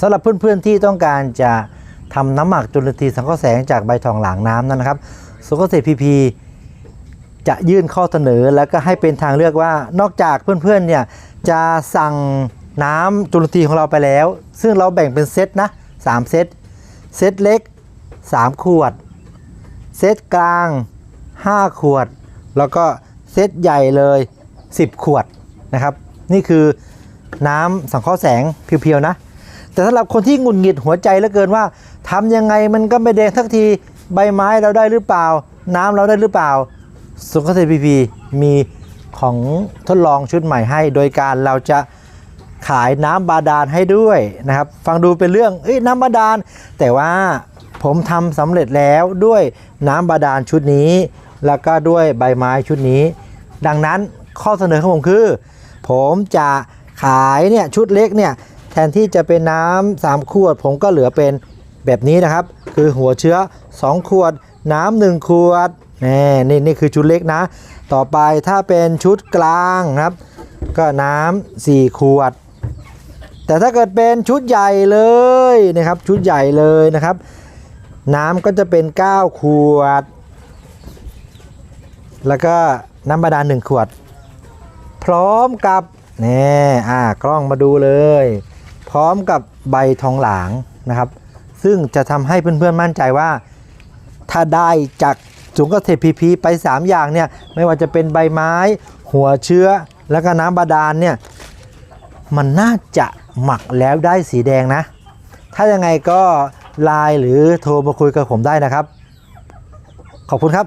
สำหรับเพื่อนๆที่ต้องการจะทำน้ำหมักจุลินทรีย์สังเคราะห์แสงจากใบทองหลางน้ำนั้นนะครับสุขเกษตรพีพีจะยื่นข้อเสนอแล้วก็ให้เป็นทางเลือกว่านอกจากเพื่อนๆเนี่ยจะสั่งน้ำจุลินทรีย์ของเราไปแล้ว ซึ่งเราแบ่งเป็นเซตนะ3เซตเซตเล็ก 3 ขวด เซตกลาง 5 ขวด แล้วก็เซตใหญ่เลย 10 ขวดนะครับ นี่คือน้ำสังเคราะห์แสงเพียวๆนะ แต่สำหรับคนที่หงุดหงิดหัวใจเหลือเกินว่าทำยังไงมันก็ไม่แดงสักทีใบไม้เราได้หรือเปล่า น้ำเราได้หรือเปล่าสุขเกษตรพีพีมีของทดลองชุดใหม่ให้ โดยการเราจะขายน้ำบาดาลให้ด้วยนะครับ ฟังดูเป็นเรื่องเอ้ยน้ำบาดาลแต่ว่าผมทำสำเร็จแล้วด้วยน้ำบาดาลชุดนี้ แล้วก็ด้วยใบไม้ชุดนี้ ดังนั้นข้อเสนอของผมคือ ผมจะขายเนี่ยชุดเล็กเนี่ย แทนที่จะเป็นน้ำสามขวด ผมก็เหลือเป็นแบบนี้นะครับ คือหัวเชื้อ 2 ขวด น้ำหนึ่งขวดนี่นี่นี่คือชุดเล็กนะ ต่อไปถ้าเป็นชุดกลางครับ ก็น้ำสี่ขวด แต่ถ้าเกิดเป็นชุดใหญ่เลยนะครับ ชุดใหญ่เลยนะครับ น้ำก็จะเป็น 9 ขวด แล้วก็น้ำบาดาลหนึ่งขวด พร้อมกับนี่อ่ากล้องมาดูเลย พร้อมกับใบทองหลางนะครับ ซึ่งจะทำให้เพื่อนๆมั่นใจว่า ถ้าได้จากสูงเกษตรพีพีไป 3 อย่างเนี่ยไม่ว่าจะเป็นใบไม้ หัวเชื้อแล้วก็น้ำบาดาลเนี่ยมันน่าจะหมักแล้วได้สีแดงนะ ถ้ายังไงก็ไลน์หรือโทรมาคุยกับผมได้นะครับ ขอบคุณครับ